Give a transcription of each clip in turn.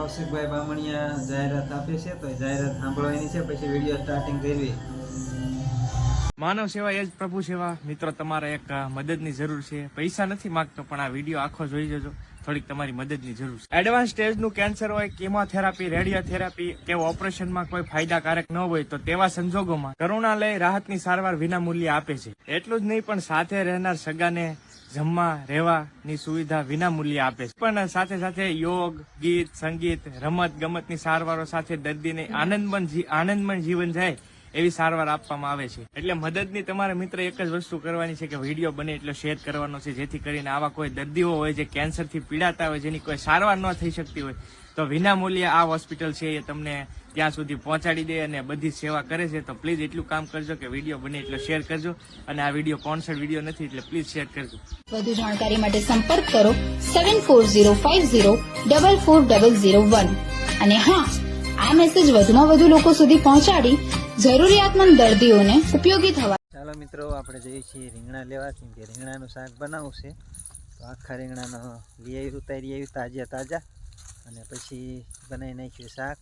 કૌશિકભાઈ બામણિયા જાહેરાત આપે છે, તો જાહેરાત સાંભળવાની છે, પછી વીડિયો સ્ટાર્ટિંગ કરવી માનવ સેવા એ જ પ્રભુ સેવા. મિત્રો, તમારે એક મદદની જરૂર છે. પૈસા નથી માંગતો, પણ આ વીડિયો આખો જોઈ જજો. થોડીક તમારી મદદની જરૂર છે. એડવાન્સ સ્ટેજનું કેન્સર હોય કેમોથેરાપી રેડિયોથેરાપી કે ઓપરેશનમાં કોઈ ફાયદાકારક ન હોય, તો તેવા સંજોગોમાં કરુણાલય રાહતની સારવાર વિના મૂલ્ય આપે છે. એટલું જ નહીં, પણ સાથે રહેનાર સગાને જમવા, રહેવાની સુવિધા વિના મૂલ્યે આપે છે. પણ સાથે સાથે યોગ, ગીત, સંગીત, રમત ગમતની સારવારો સાથે દર્દીને આનંદમય આનંદમય જીવન જાય. એવી સારવાર આપવામાં આવે છે. એટલે મદદની તમારે મિત્ર એક જ વસ્તુ કરવાની છે કે વીડિયો બને એટલો શેર કરવાનો છે. જેથી કરીને આવા કોઈ દર્દીઓ હોય જે કેન્સરથી પીડાતા હોય, જેની કોઈ સારવાર ન થઈ શકતી હોય, તો વિનામૂલ્યે આ હોસ્પિટલ છે એ તમને ત્યાં સુધી પહોંચાડી દે અને બધી સેવા કરે છે. તો પ્લીઝ એટલું કામ કરજો કે વીડિયો બને એટલો શેર કરજો. અને આ વીડિયો કોન્સર્ટ વીડિયો નથી એટલે પ્લીઝ શેર કરજો. વધુ જાણકારી માટે સંપર્ક કરો seven four zero five zero double four double zero one અને હા, આ મેસેજ વધુમાં વધુ લોકો સુધી પહોંચાડી જરૂરિયાતમંદ દર્દીઓને ઉપયોગી થવા ચાલો મિત્રો, આપણે જઈએ છીએ રીંગણા લેવા, કેમ કે રીંગણાનું શાક બનાવવું છે. તો આખા રીંગણાનો લઈ ઉતારી આવ્યું તાજા તાજા. અને પછી બનાવી નાખ્યું શાક.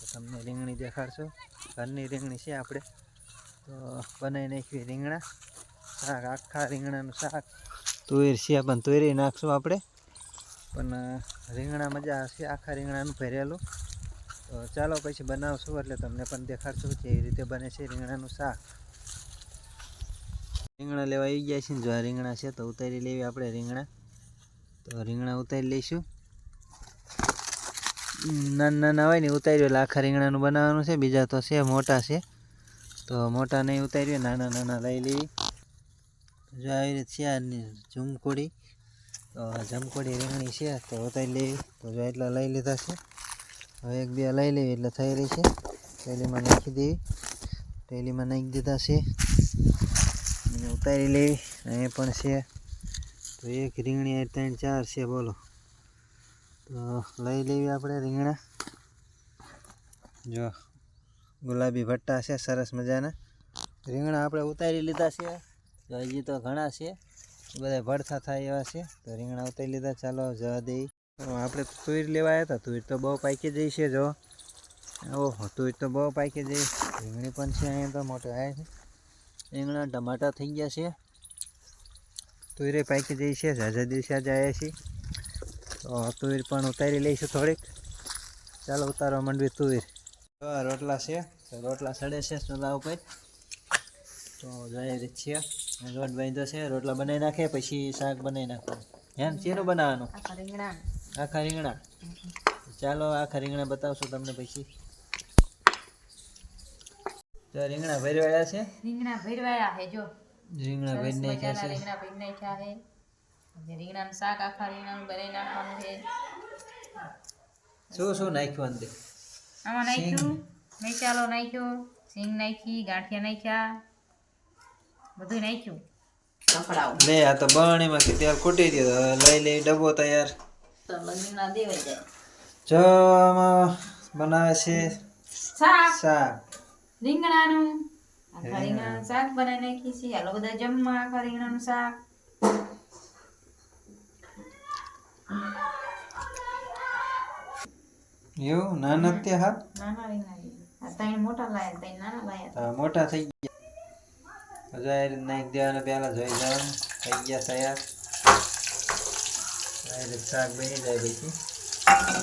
તો તમને રીંગણી દેખાડશું. ઘરની રીંગણી છે આપણે. તો બનાવી નાખ્યું રીંગણા. શાક, આખા રીંગણાનું શાક. તુવેર છે પણ તુવેરી નાખશું આપણે. પણ રીંગણા મજા આવશે. આખા રીંગણાનું ભરેલું. તો ચાલો પછી બનાવશું એટલે તમને પણ દેખાડશું કેવી રીતે બને છે રીંગણાનું શાક. રીંગણા લેવા આવી ગયા છે ને જો આ રીંગણા છે તો ઉતારી લેવી આપણે રીંગણા. તો રીંગણા ઉતારી લઈશું. નાના નાના હોય ને ઉતાર્યું એટલે આખા રીંગણાનું બનાવવાનું છે, બીજા તો છે, મોટા છે. તો મોટા નહીં ઉતાર્યું, નાના નાના લઈ લેવી જો આવી રીતે છે આ જમકોડી તો ઝમકોડી રીંગણી છે તો ઉતારી લેવી તો જો એટલા લઈ લીધા છે. હવે એક બે લઈ લેવી એટલે થઈ રહી છે. થેલીમાં નાખી દેવી. થેલીમાં નાખી દીધા છે. અને ઉતારી લેવી. અહીંયા પણ છે. તો એક રીંગણી ત્રણ ચાર છે, બોલો. તો લઈ લેવી આપણે રીંગણા. જો, ગુલાબી ભટ્ટા છે, સરસ મજાના. રીંગણા આપણે ઉતારી લીધા છે. તો હજી તો ઘણા છે. બધા ભડથા થાય એવા છે. તો રીંગણા ઉતારી લીધા. ચાલો, જવા દઈ આપણે તુર લેવા આવ્યા હતા. તુર તો બહુ પાકી જઈ છે જો. ઓહો તુર તો બહુ પાકી જઈ રીંગણી પણ છે અહીંયા તો મોટો આવ્યા છે. રીંગણા ટમાટા થઈ ગયા છે. તુરે પાકી જઈ છે. ઝાઝા દિવસે જ આવ્યા છીએ. તો તુર પણ ઉતારી લઈશું થોડીક. ચાલો, ઉતારવા માંડવી તુર રોટલા છે. રોટલા સડે છે ચૂલા ઉપર. તો જાય છે રોટ બાંધ્યો છે. રોટલા બનાવી નાખે, પછી શાક બનાવી નાખવાનું. હેમ, શેનું બનાવવાનું? આખા રીંગણા? ચાલો આખા રીંગણા બતાવશું તમને પછી. તો રીંગણા ભરવાયા છે? રીંગણા ભરવાયા છે જો. રીંગણા ભરી નાખ્યા છે. રીંગણા ભરી નાખ્યા છે. રીંગણાનું શાક આખા રીંગણાનું બનાવી નાખવાનું છે. શું શું નાખ્યું અંદર? આમાં નાખ્યું? મસાલો નાખ્યો સિંગ નાખી ગાંઠિયા નાખ્યા. બધું નાખ્યું. લે આ તો બરણીમાં કે તેલ ખૂટી ગયો. હવે લઈ લઈ ડબ્બો તૈયાર. તો રીંગણા દેવાઈ જાય. જો આમાં બનાવે છે શાક. રીંગણાનું. આખા રીંગણાનું શાક બનાવી નાખી છે. હાલો બધા જમવા આખા રીંગણાનું શાક. એવું? નાના તે હા? નાના રીંગણા ત્રણ મોટા લાયા ત્રણ નાના લાયા. મોટા થઈ ગયા. હજાર નાખી દેવાના પહેલા જોઈ જવાનું થઈ ગયા તૈયાર. રીતે શાક બની જાય પછી. હા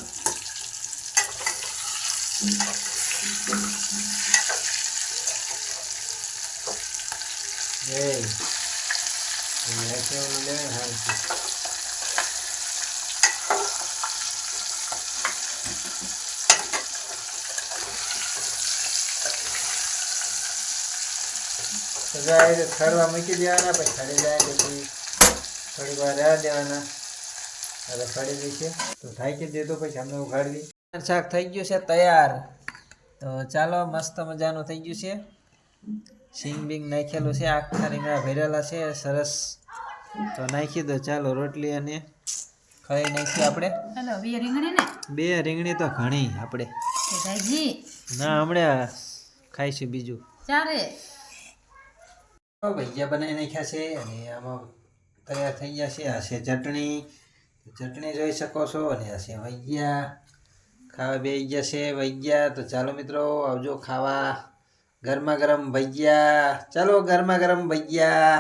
તો ઠરવા મૂકી દેવાના, પછી ઠરી જાય પછી થોડીક વાર રહેવા દેવાના. હવે ઠરી જશે તો થાય દે તો પછી અમને ઉઘાડવી. શાક થઈ ગયું છે તૈયાર. તો ચાલો મસ્ત મજાનું થઈ ગયું છે. સિંગ બિંગ નાખેલું છે. આખા રીંગણા ભરેલા છે. સરસ. તો નાખી દો. ચાલો રોટલી અને ખાઈ નાખીએ આપણે. બે રીંગણી ને? બે રીંગણી તો ઘણી આપણે. ના હમણાં ખાઈશું બીજું. ચારે. ભજીયા બનાવી નાખ્યા છે અને આમાં તૈયાર થઈ ગયા છે. આ છે ચટણી. ચટણી જોઈ શકો છો અને આ છે ભજીયા ખાવા બે ગયા છે ભૈયા તો ચાલો મિત્રો આવજો ખાવા. ગરમા ગરમ ભૈયા ચાલો ગરમા ગરમ ભૈયા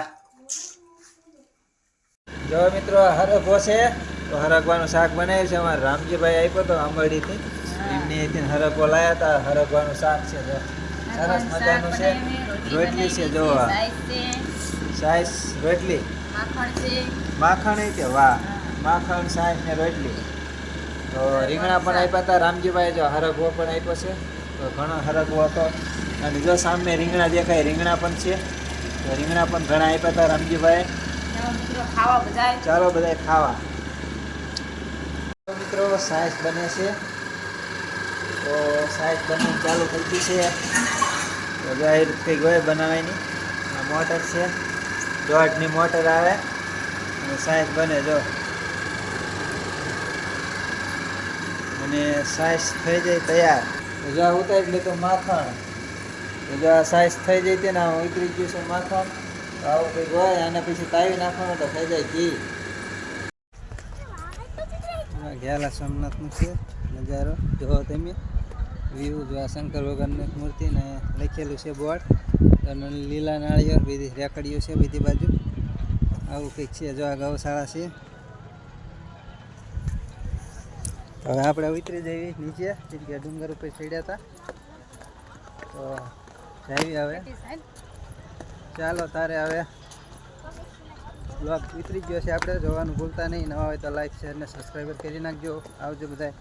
જો મિત્રો હરગવો છે? તો હરગવાનું શાક બનાવ્યું છે. અમારે રામજીભાઈ આપ્યો તો આંબરડીથી એમને અહીંથી હરગવો લાયા હતા. હરગવાનું શાક છે જો. સરસ મજાનું છે. રોટલી છે જો સાઈઝ રોટલી. માખણ છે. માખણ વાહ. માખણ સાહેબ ને રોટલી. તો રીંગણા પણ આપ્યા હતા રામજીભાઈ જો હરગવો પણ આપ્યો છે. તો ઘણો હરગવો હતો. અને જો સામે રીંગણા દેખાય રીંગણા પણ છે. તો રીંગણા પણ ઘણા આપ્યા હતા રામજીભાઈ ચાલો બધાય? બધા ખાવા. મિત્રો સાઈઝ બને છે. તો સાઈસ બને ચાલુ ગઈ છે. તો જાહેર થઈ ગયો બનાવવાની. આ મોટર છે. દોઢની મોટર આવે. અને સાઈસ બને જો. અને સાઈસ થઈ જાય તૈયાર. તો જો આ ઉતારી લીધું માખણ તો જો આ સાઈસ થઈ જાય તે ને ઉતરી ગયું છે માખણ. આવું કંઈક હોય અને પછી તાવી નાખવાનું તો થઈ જાય ઘી. ગયેલા સોમનાથનું છે નજારો. જો તમે. વ્યૂ જો આ શંકર ભગવાનની મૂર્તિ ને લખેલું છે બોર્ડ. અને લીલા નાળિયેર, બધી રેકડીઓ છે બધી બાજુ. આવું કંઈક છે, જો આ ગૌશાળા છે. હવે આપણે ઉતરી જઈએ નીચે કે ડુંગર ઉપર ચડ્યા હતા. તો જઈએ હવે. ચાલો, તારે હવે બ્લોગ ઉતરી ગયો છે આપણે, જોવાનું ભૂલતા નહીં. નવા હોય તો લાઈક શેર ને સબસ્ક્રાઈબર કરી નાખજો. આવજો બધાય.